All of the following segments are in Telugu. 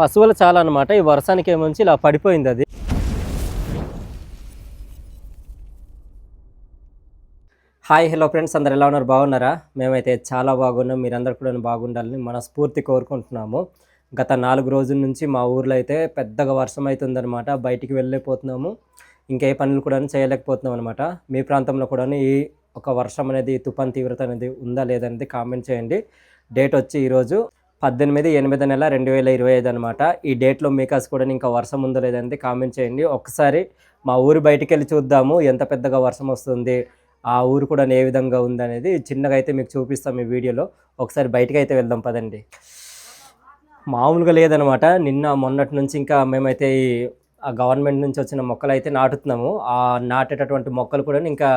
పశువులు చాలా అనమాట ఈ వర్షానికి ఏమొంచి ఇలా పడిపోయింది అది. Hi hello friends. అందరు ఎలా ఉన్నారు? బాగున్నారా? మేమైతే చాలా బాగున్నాం. మీరందరూ కూడా బాగుండాలని మనస్ఫూర్తి కోరుకుంటున్నాము. గత నాలుగు రోజుల నుంచి మా ఊర్లో అయితే పెద్దగా వర్షం అవుతుందనమాట బయటికి వెళ్ళలేకపోతున్నాము. ఇంకే పనులు కూడా చేయలేకపోతున్నాం అనమాట మీ ప్రాంతంలో కూడా ఈ ఒక వర్షం అనేది తుఫాన్ తీవ్రత అనేది ఉందా లేదనేది కామెంట్ చేయండి. డేట్ వచ్చి ఈరోజు పద్దెనిమిది ఎనిమిది నెల రెండు వేల ఇరవై ఐదు అనమాట ఈ డేట్లో మీకాస్ కూడా ఇంకా వర్షం ఉందో లేదనేది కామెంట్ చేయండి. ఒకసారి మా ఊరు బయటికి వెళ్ళి చూద్దాము ఎంత పెద్దగా వర్షం వస్తుంది ఆ ఊరు కూడా ఏ విధంగా ఉందనేది చిన్నగా అయితే మీకు చూపిస్తాం ఈ వీడియోలో. ఒకసారి బయటకు అయితే వెళ్దాం పదండి. మామూలుగా లేదనమాట నిన్న మొన్నటి నుంచి ఇంకా మేమైతే ఈ ఆ గవర్నమెంట్ నుంచి వచ్చిన మొక్కలు అయితే నాటుతున్నాము. ఆ నాటేటటువంటి మొక్కలు కూడా ఇంకా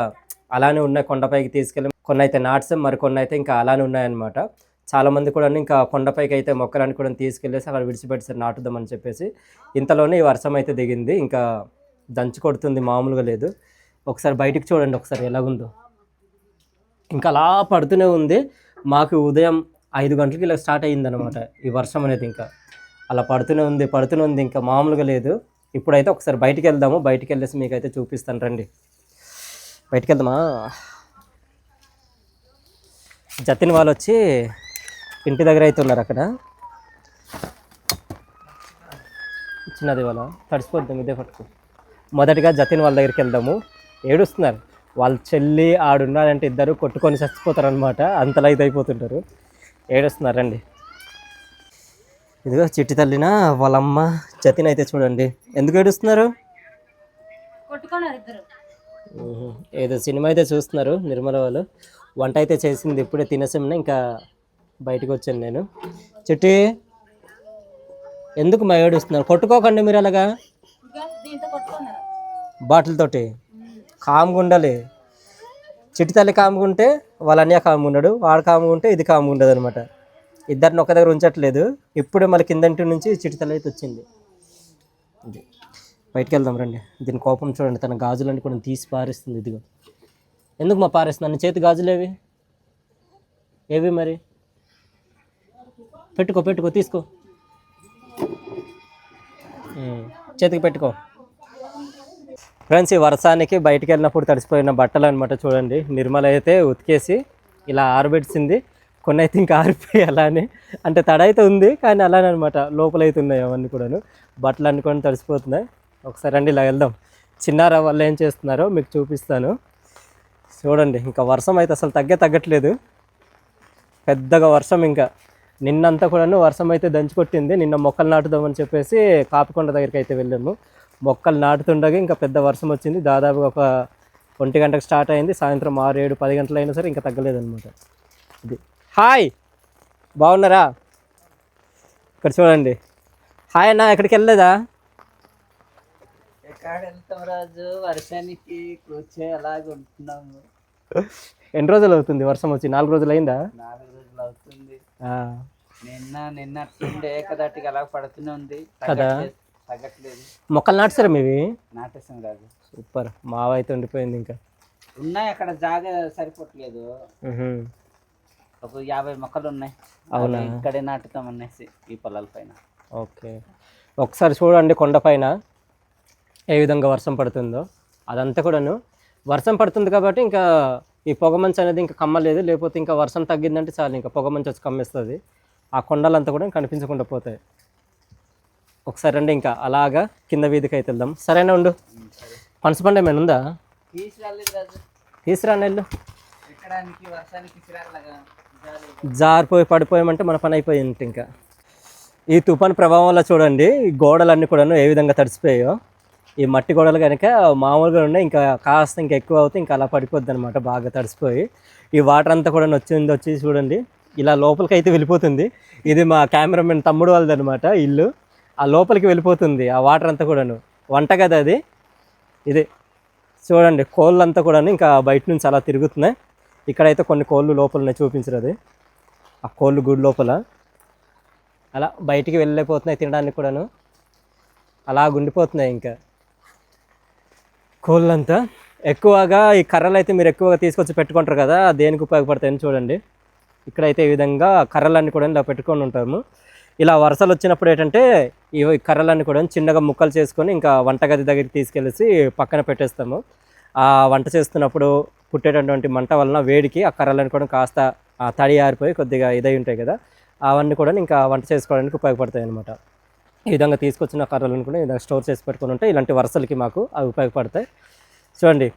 అలానే ఉన్నాయి. కొండపైకి తీసుకెళ్ళి కొన్ని అయితే నాట్సాం మరి కొన్ని అయితే ఇంకా అలానే ఉన్నాయన్నమాట. చాలామంది కూడా ఇంకా కొండపైకి అయితే మొక్కలను కూడా తీసుకెళ్ళేసి అక్కడ విడిచిపెట్టేసి నాటుదామని చెప్పేసి. ఇంతలోనే ఈ వర్షం అయితే దిగింది. ఇంకా దంచి కొడుతుంది మామూలుగా లేదు. ఒకసారి బయటికి చూడండి ఒకసారి ఎలాగుందో. ఇంకా అలా పడుతూనే ఉంది. మాకు ఉదయం ఐదు గంటలకి ఇలా స్టార్ట్ అయ్యిందనమాట ఈ వర్షం అనేది ఇంకా. అలా పడుతూనే ఉంది పడుతూనే ఉంది. ఇంకా మామూలుగా లేదు. ఇప్పుడైతే ఒకసారి బయటికి వెళ్దాము. బయటికి వెళ్ళేసి మీకు అయితే చూపిస్తాను రండి. బయటికి వెళ్దామా? జతిన్ వాళ్ళు వచ్చి ఇంటి దగ్గర అయితే ఉన్నారు అక్కడ. చిన్నది వాళ్ళ తడిసిపోద్దాం ఇదే పట్టుకో మొదటిగా జతిన్ వాళ్ళ దగ్గరికి వెళ్దాము. ఏడుస్తున్నారు. వాళ్ళ చెల్లి ఆడున్నారంటే ఇద్దరు కొట్టుకొని చచ్చిపోతారు అనమాట అంతలా అయిపోతుంటారు. ఏడుస్తున్నారు రండి. ఇదిగో చిట్టి తల్లిన వాళ్ళమ్మ జతిన్ అయితే చూడండి. ఎందుకు ఏడుస్తున్నారు. ఏదో సినిమా అయితే చూస్తున్నారు నిర్మల వాళ్ళు. వంట అయితే చేసింది ఇప్పుడే తినేసాము ఇంకా బయటకు వచ్చాను నేను. చిట్టి ఎందుకు మా ఏడుస్తున్నారు కొట్టుకోకండి మీరు అలాగా. బాటిల్తోటి. దీంతో ఉండాలి. చిట్టి తల్లి కామ్గా ఉంటే వాళ్ళ అన్నయ్య కామ్గా వాడు కామ్గా ఉంటే ఇది కామ్గా ఉండదు అనమాట ఇద్దరిని ఒక దగ్గర ఉంచట్లేదు. ఇప్పుడే మళ్ళీ కిందంటి నుంచి చిట్టి తల్లి అయితే వచ్చింది. ఇది. బయటికి వెళ్దాం రండి. దీని కోపం చూడండి. తన గాజులన్నీ కూడా తీసి పారేస్తుంది ఇదిగో. ఎందుకు మా పారేస్తుంది? నన్ను చేతి గాజులు ఏవి? ఏవి మరి? పెట్టుకో పెట్టుకో తీసుకో. చేతికి పెట్టుకో. ఫ్రెండ్స్ ఈ వర్షానికి బయటికి వెళ్ళినప్పుడు తడిసిపోయిన బట్టలు అనమాట చూడండి. నిర్మల అయితే ఉతికేసి ఇలా ఆరబెట్టింది. కొన్ని అయితే ఇంకా ఆరిపోయి అలానే. అంటే తడ అయితే ఉంది కానీ అలానే అనమాట లోపల అయితే ఉన్నాయి అవన్నీ కూడాను. బట్టలు అనుకొని కూడా తడిసిపోతున్నాయి. ఒకసారి రండి ఇలా వెళ్దాం. చిన్నారా వాళ్ళు ఏం చేస్తున్నారో మీకు చూపిస్తాను. చూడండి ఇంకా వర్షం అయితే అసలు తగ్గే తగ్గట్లేదు. పెద్దగా వర్షం ఇంకా. నిన్నంతా కూడాను వర్షం అయితే దంచి కొట్టింది. నిన్న మొక్కలు నాటుదామని చెప్పేసి కాపికొండ దగ్గరికి అయితే వెళ్ళాము. మొక్కలు నాటుతుండగా ఇంకా పెద్ద వర్షం వచ్చింది. దాదాపుగా ఒక ఒంటి గంటకు స్టార్ట్ అయింది. సాయంత్రం ఆరు ఏడు పది గంటలు అయినా సరే ఇంకా తగ్గలేదన్నమాట. ఇది. హాయ్! బాగున్నారా? ఇక్కడ చూడండి. హాయ్ అన్న ఎక్కడికి వెళ్ళలేదా? రాజు వర్షానికి అలాగ ఉంటున్నాము. ఎన్ని రోజులు అవుతుంది వర్షం వచ్చి? నాలుగు రోజులు అయిందా నాలుగు రోజులు అవుతుంది. నిన్న నిన్నట్టుండి ఏకదాటికి అలా పడుతూనే ఉంది. కదా. తగ్గట్లేదు మొక్కలు నాటుసారా మీవి? నాటేసాం రాజు సూపర్. మావ అయితే ఉండిపోయింది ఇంకా. ఉన్నాయి అక్కడ జాగా సరిపోవట్లేదు. ఒక యాభై మొక్కలు ఉన్నాయి. అవునా? అవి ఇక్కడే నాటుతాం అనేసి ఈ పొలాల పైన. ఓకే. ఒకసారి చూడండి కొండపైన ఏ విధంగా వర్షం పడుతుందో. అదంతా కూడాను. వర్షం పడుతుంది కాబట్టి ఇంకా ఈ పొగమంచు అనేది ఇంకా కమ్మలేదు. లేకపోతే ఇంకా వర్షం తగ్గిందంటే చాలు ఇంకా పొగమంచు వచ్చి కమ్మేస్తుంది. ఆ కొండలంతా కూడా కనిపించకుండా పోతాయి. ఒకసారి రండి ఇంకా. అలాగా కింద వీధికి అయితే వెళ్దాం. సరేనా ఉండు? పనసపండు ఏమైనా ఉందా? తీసుకురాలేదు నెల్లు జారిపోయి పడిపోయామంటే మన పని అయిపోయింది ఇంకా. ఈ తుఫాన్ ప్రభావం వల్ల చూడండి ఈ గోడలన్నీ కూడాను ఏ విధంగా తడిసిపోయాయో. ఈ మట్టి గోడలు కనుక మామూలుగా ఉన్నాయి ఇంకా కాస్త ఇంకా ఎక్కువ అవుతే ఇంకా అలా పడిపోద్ది అనమాట బాగా తడిసిపోయి. ఈ వాటర్ అంతా కూడా వచ్చింది వచ్చి చూడండి. ఇలా లోపలికి అయితే వెళ్ళిపోతుంది. ఇది మా కెమెరామెన్ తమ్ముడు వాళ్ళది అనమాట ఇల్లు. ఆ లోపలికి వెళ్ళిపోతుంది ఆ వాటర్ అంతా కూడాను. వంట కదా అది. ఇది చూడండి కోళ్ళు అంతా ఇంకా బయట నుంచి అలా తిరుగుతున్నాయి. ఇక్కడైతే కొన్ని కోళ్ళు లోపలనే చూపించరు అది. ఆ కోళ్ళు గుడి లోపల. అలా బయటికి వెళ్ళిపోతున్నాయి తినడానికి కూడాను. అలా గుండిపోతున్నాయి ఇంకా. కోళ్ళంతా ఎక్కువగా ఈ కర్రలు అయితే మీరు ఎక్కువగా తీసుకొచ్చి పెట్టుకుంటారు కదా దేనికి ఉపయోగపడతాయని చూడండి. ఇక్కడైతే ఈ విధంగా కర్రలన్నీ కూడా ఇలా పెట్టుకొని ఉంటాము. ఇలా వరుసలు వచ్చినప్పుడు ఏంటంటే ఈ కర్రలన్నీ కూడా చిన్నగా ముక్కలు చేసుకొని ఇంకా వంటగది దగ్గరికి తీసుకెళ్ళేసి పక్కన పెట్టేస్తాము. ఆ వంట చేస్తున్నప్పుడు పుట్టేటటువంటి మంట వలన వేడికి ఆ కర్రలన్నీ కూడా కాస్త ఆ తడి ఆరిపోయి కొద్దిగా ఇదై ఉంటాయి కదా అవన్నీ కూడా ఇంకా వంట చేసుకోవడానికి ఉపయోగపడతాయి అనమాట ఈ విధంగా తీసుకొచ్చిన కర్రలను కూడా ఈ విధంగా స్టోర్ చేసి పెట్టుకుని ఉంటే ఇలాంటి వరుసలకి మాకు అవి ఉపయోగపడతాయి. చూడండి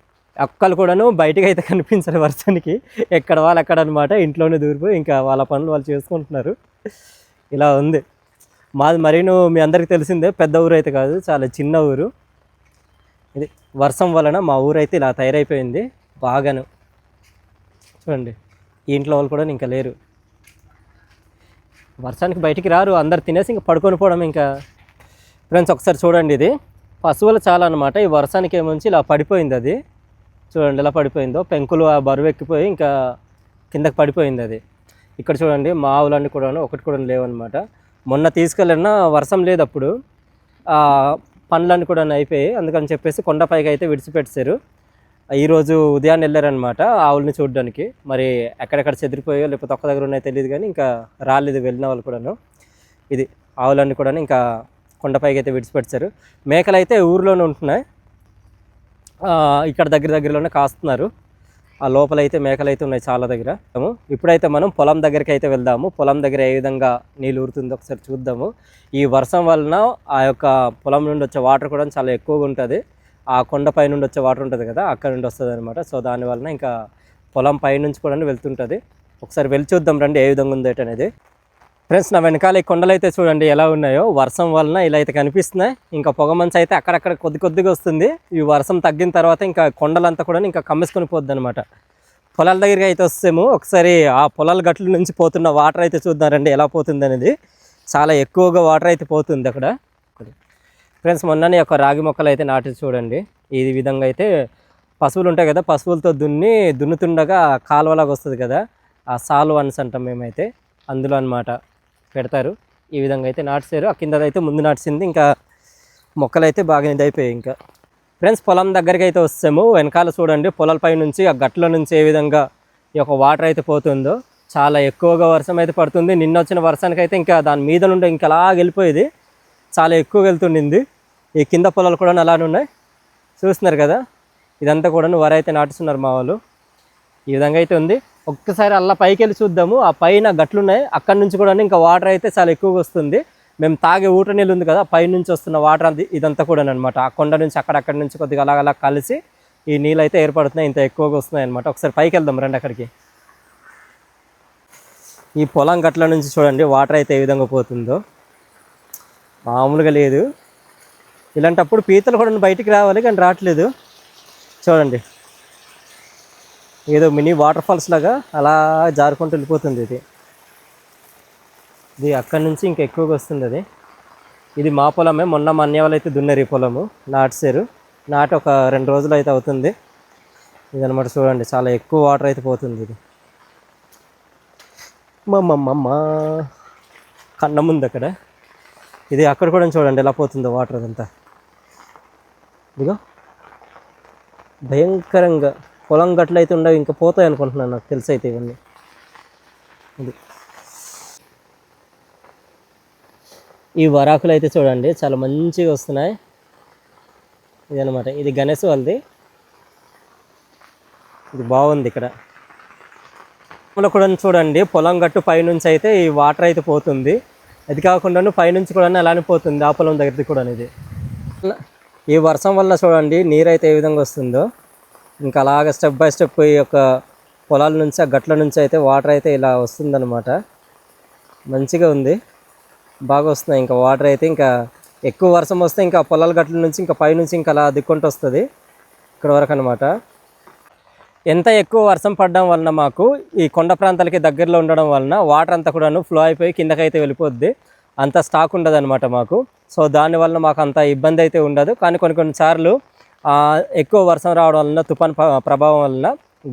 అక్కలు కూడాను బయటకు అయితే కనిపించరు వర్షానికి. ఎక్కడ వాళ్ళు ఎక్కడ అనమాట ఇంట్లోనే దూరిపోయి ఇంకా వాళ్ళ పనులు వాళ్ళు చేసుకుంటున్నారు. ఇలా ఉంది. మాది మరీను మీ అందరికీ తెలిసిందే పెద్ద ఊరు అయితే కాదు చాలా చిన్న ఊరు. ఇది వర్షం వలన మా ఊరు అయితే ఇలా తయారైపోయింది బాగాను. చూడండి ఈ ఇంట్లో వాళ్ళు కూడా ఇంకా లేరు. వర్షానికి బయటికి రారు అందరు తినేసి ఇంకా పడుకొని పోవడం ఇంకా. ఫ్రెండ్స్ ఒకసారి చూడండి ఇది. పశువులు చాలా అనమాట ఈ వర్షానికి ఏముంచి ఇలా పడిపోయింది అది. చూడండి ఎలా పడిపోయిందో. పెంకులు ఆ బరువు ఎక్కిపోయి ఇంకా కిందకి పడిపోయింది అది. ఇక్కడ చూడండి మా ఆవులన్నీ కూడా ఒకటి కూడా లేవన్నమాట. మొన్న తీసుకెళ్ళినా వర్షం లేదు అప్పుడు. పనులన్నీ పండ్లన్నీ కూడా అయిపోయాయి. అందుకని చెప్పేసి కొండపైకి అయితే విడిచిపెట్టారు ఈరోజు ఉదయాన్నే వెళ్ళారనమాట ఆవుల్ని చూడడానికి. మరి ఎక్కడెక్కడ చెదిరిపోయో లేకపోతే ఒక్క దగ్గర ఉన్నాయో తెలియదు కానీ ఇంకా రాలేదు వెళ్ళిన వాళ్ళు కూడాను. ఇది ఆవులన్నీ కూడా ఇంకా కొండపైకి అయితే విడిచిపెట్టారు మేకలు అయితే ఊర్లోనే ఉంటున్నాయి. ఇక్కడ దగ్గర దగ్గరలోనే కాస్తున్నారు. ఆ లోపల అయితే మేకలు అయితే ఉన్నాయి చాలా దగ్గర. ఇప్పుడైతే మనం పొలం దగ్గరికి అయితే వెళ్దాము. పొలం దగ్గర ఏ విధంగా నీళ్ళు ఊరుతుందో ఒకసారి చూద్దాము. ఈ వర్షం వలన ఆ యొక్క పొలం నుండి వచ్చే వాటర్ కూడా చాలా ఎక్కువగా ఉంటుంది. ఆ కొండపై నుండి వచ్చే వాటర్ ఉంటుంది కదా అక్కడ నుండి వస్తుంది అనమాట సో దాని వలన ఇంకా పొలం పై నుంచి కూడా వెళ్తుంటుంది. ఒకసారి వెళ్ళి చూద్దాం రండి ఏ విధంగా ఉందేటనేది అనేది. ఫ్రెండ్స్ నా వెనకాల ఈ కొండలు అయితే చూడండి ఎలా ఉన్నాయో. వర్షం వలన ఇలా అయితే కనిపిస్తున్నాయి. ఇంకా పొగ మంచు అయితే అక్కడక్కడ కొద్ది కొద్దిగా వస్తుంది. ఈ వర్షం తగ్గిన తర్వాత ఇంకా కొండలంతా కూడా ఇంకా కమ్మేసుకొని పోద్ది అనమాట పొలాల దగ్గరికి అయితే వస్తాము. ఒకసారి ఆ పొలాల గట్ల నుంచి పోతున్న వాటర్ అయితే చూద్దారండి ఎలా పోతుంది అనేది చాలా ఎక్కువగా వాటర్ అయితే పోతుంది అక్కడ. ఫ్రెండ్స్ మొన్ననే ఒక రాగి మొక్కలు అయితే నాటి చూడండి. ఈ విధంగా అయితే పశువులు ఉంటాయి కదా పశువులతో దున్ని దున్నుతుండగా కాలువలాగా వస్తుంది కదా. ఆ సాలు వన్స్ అంటాం మేమైతే. అందులో అనమాట పెడతారు. ఈ విధంగా అయితే నాటిసారు. ఆ కిందదైతే ముందు నాటిసింది. ఇంకా మొక్కలు అయితే బాగా ఇదైపోయాయి ఇంకా. ఫ్రెండ్స్ పొలం దగ్గరికి అయితే వస్తాము. వెనకాల చూడండి పొలాలపై నుంచి ఆ గట్ల నుంచి ఏ విధంగా ఈ యొక్క వాటర్ అయితే పోతుందో. చాలా ఎక్కువగా వర్షం అయితే పడుతుంది. నిన్న వచ్చిన వర్షానికి అయితే ఇంకా దాని మీద నుండి ఇంకా అలా వెళ్ళిపోయేది. చాలా ఎక్కువ వెళ్తుండింది. ఈ కింద పొలాలు కూడా అలానే ఉన్నాయి. చూస్తున్నారు కదా? ఇదంతా కూడా వరైతే నాటుస్తున్నారు మా వాళ్ళు. ఈ విధంగా అయితే ఉంది. ఒక్కసారి అలా పైకి వెళ్ళి చూద్దాము. ఆ పైన గట్లు ఉన్నాయి అక్కడి నుంచి కూడా ఇంకా వాటర్ అయితే చాలా ఎక్కువగా వస్తుంది. మేము తాగే ఊట నీళ్ళు ఉంది కదా పై నుంచి వస్తున్న వాటర్ అది ఇదంతా కూడా అనమాట ఆ కొండ నుంచి అక్కడక్కడి నుంచి కొద్దిగా అలా అలా కలిసి ఈ నీళ్ళు అయితే ఏర్పడుతున్నాయి ఇంత ఎక్కువగా వస్తున్నాయి అనమాట ఒకసారి పైకి వెళ్దాం రండి అక్కడికి. ఈ పొలం గట్ల నుంచి చూడండి వాటర్ అయితే ఏ విధంగా పోతుందో. మామూలుగా లేదు. ఇలాంటప్పుడు పీతలు కూడా బయటికి రావాలి కానీ రావట్లేదు. చూడండి. ఏదో మినీ వాటర్ ఫాల్స్ లాగా అలా జారుకుంటూ వెళ్ళిపోతుంది ఇది. ఇది అక్కడి నుంచి ఇంకా ఎక్కువగా వస్తుంది అది. ఇది మా పొలమే. మొన్న మా అన్నయ్య వాళ్ళు అయితే దున్నారు ఈ పొలము. నాటిసారు. నాటి ఒక రెండు రోజులు అయితే అవుతుంది. ఇదనమాట చూడండి చాలా ఎక్కువ వాటర్ అయితే పోతుంది ఇది. మమ్మమ్మమ్మ. కన్న ముందు అక్కడ. ఇది అక్కడ కూడా చూడండి ఎలా పోతుందో వాటర్ అదంతా. ఇదిగో. భయంకరంగా పొలం గట్లు అయితే ఉండవు ఇంకా పోతాయి అనుకుంటున్నాను నాకు తెలిసి అయితే ఇవన్నీ. ఇది. ఈ వరాకులు అయితే చూడండి చాలా మంచిగా వస్తున్నాయి. ఇదనమాట ఇది గణేష్ వాళ్ళది. ఇది బాగుంది ఇక్కడ. పొలంలో కూడా చూడండి పొలం గట్టు పైనుంచి అయితే ఈ వాటర్ అయితే పోతుంది. అది కాకుండా పైనుంచి కూడా అలానే పోతుంది ఆ పొలం దగ్గరది కూడా ఇది. ఈ వర్షం వల్ల చూడండి నీరు అయితే ఏ విధంగా వస్తుందో. ఇంకా అలాగ స్టెప్ బై స్టెప్ ఈ యొక్క పొలాల నుంచి ఆ గట్ల నుంచి అయితే వాటర్ అయితే ఇలా వస్తుందన్నమాట. మంచిగా ఉంది. బాగా వస్తున్నాయి. ఇంకా వాటర్ అయితే ఇంకా ఎక్కువ వర్షం వస్తే ఇంకా పొలాల గట్ల నుంచి ఇంకా పైనుంచి ఇంకా అలా దిక్కుంటూ వస్తుంది. ఇక్కడ వరకు అనమాట ఎంత ఎక్కువ వర్షం పడడం వలన మాకు ఈ కొండ ప్రాంతాలకి దగ్గరలో ఉండడం వలన వాటర్ అంతా కూడాను ఫ్లో అయిపోయి కిందకైతే వెళ్ళిపోద్ది. అంత స్టాక్ ఉండదు అనమాట మాకు. సో దానివల్ల మాకు అంత ఇబ్బంది అయితే ఉండదు. కానీ కొన్ని కొన్ని సార్లు ఎక్కువ వర్షం రావడం వలన తుఫాన్ ప్రభావం వలన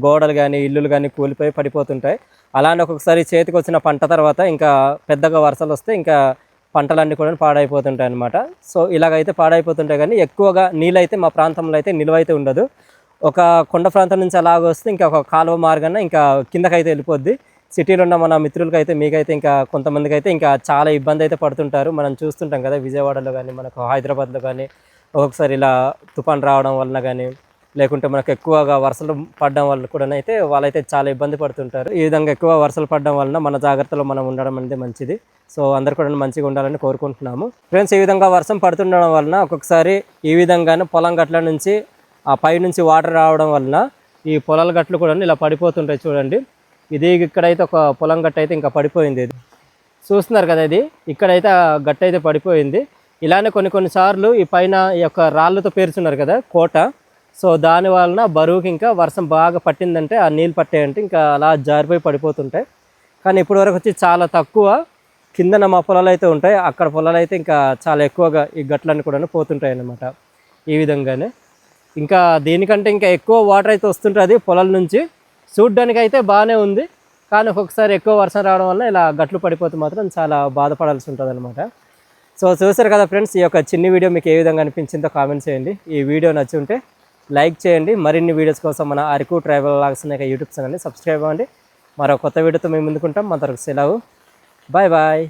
గోడలు కానీ ఇల్లులు కానీ కూలిపోయి పడిపోతుంటాయి. అలానే ఒక్కొక్కసారి చేతికి వచ్చిన పంట తర్వాత ఇంకా పెద్దగా వర్షాలు వస్తే ఇంకా పంటలన్నీ కూడా పాడైపోతుంటాయి అనమాట సో ఇలాగైతే పాడైపోతుంటాయి కానీ ఎక్కువగా నీళ్ళైతే మా ప్రాంతంలో అయితే నిల్వ అయితే ఉండదు. ఒక కొండ ప్రాంతం నుంచి అలాగ వస్తే ఇంకా ఒక కాలువ మార్గాన ఇంకా కిందకైతే వెళ్ళిపోద్ది. సిటీలో ఉన్న మన మిత్రులకి అయితే మీకైతే ఇంకా కొంతమందికి అయితే ఇంకా చాలా ఇబ్బంది అయితే పడుతుంటారు. మనం చూస్తుంటాం కదా విజయవాడలో కానీ మనకు హైదరాబాద్లో కానీ ఒక్కొక్కసారి ఇలా తుఫాన్ రావడం వలన కానీ లేకుంటే మనకు ఎక్కువగా వర్షాలు పడడం వల్ల కూడా అయితే వాళ్ళైతే చాలా ఇబ్బంది పడుతుంటారు. ఈ విధంగా ఎక్కువ వర్షాలు పడడం వలన మన జాగ్రత్తలో మనం ఉండడం అనేది మంచిది. సో అందరు కూడా మంచిగా ఉండాలని కోరుకుంటున్నాము. ఫ్రెండ్స్ ఈ విధంగా వర్షం పడుతుండడం వలన ఒక్కొక్కసారి ఈ విధంగానే పొలం గట్ల నుంచి ఆ పై నుంచి వాటర్ రావడం వలన ఈ పొలాల గట్లు కూడా ఇలా పడిపోతుంటాయి చూడండి. ఇది ఇక్కడైతే ఒక పొలం గట్ట అయితే ఇంకా పడిపోయింది ఇది. చూస్తున్నారు కదా ఇది? ఇక్కడైతే గట్ట అయితే పడిపోయింది. ఇలానే కొన్ని కొన్ని సార్లు ఈ పైన ఈ యొక్క రాళ్ళతో పేర్చున్నారు కదా కోట. సో దాని వలన బరువుకి ఇంకా వర్షం బాగా పట్టిందంటే ఆ నీళ్ళు పట్టాయంటే ఇంకా అలా జారిపోయి పడిపోతుంటాయి. కానీ ఇప్పటి వరకు వచ్చి చాలా తక్కువ. కిందన మా పొలాలు అయితే ఉంటాయి అక్కడ పొలాలు అయితే ఇంకా చాలా ఎక్కువగా ఈ గట్లన్నీ కూడా పోతుంటాయి అన్నమాట ఈ విధంగానే. ఇంకా దీనికంటే ఇంకా ఎక్కువ వాటర్ అయితే వస్తుంటుంది పొలాల నుంచి. చూడ్డానికి అయితే బాగానే ఉంది కానీ ఒక్కొక్కసారి ఎక్కువ వర్షం రావడం వల్ల ఇలా గట్లు పడిపోతే మాత్రం చాలా బాధపడాల్సి ఉంటుంది అనమాట సో చూసారు కదా ఫ్రెండ్స్ ఈ యొక్క చిన్ని వీడియో మీకు ఏ విధంగా అనిపించిందో కామెంట్ చేయండి. ఈ వీడియో నచ్చి ఉంటే లైక్ చేయండి. మరిన్ని వీడియోస్ కోసం మన అరకు ట్రావెల్ లాగ్స్ అనే యూట్యూబ్ ఛానల్ని సబ్స్క్రైబ్ అవ్వండి. మరో కొత్త వీడియోతో మేము ముందుకుంటాం. మన తరకు సెలవు. Bye bye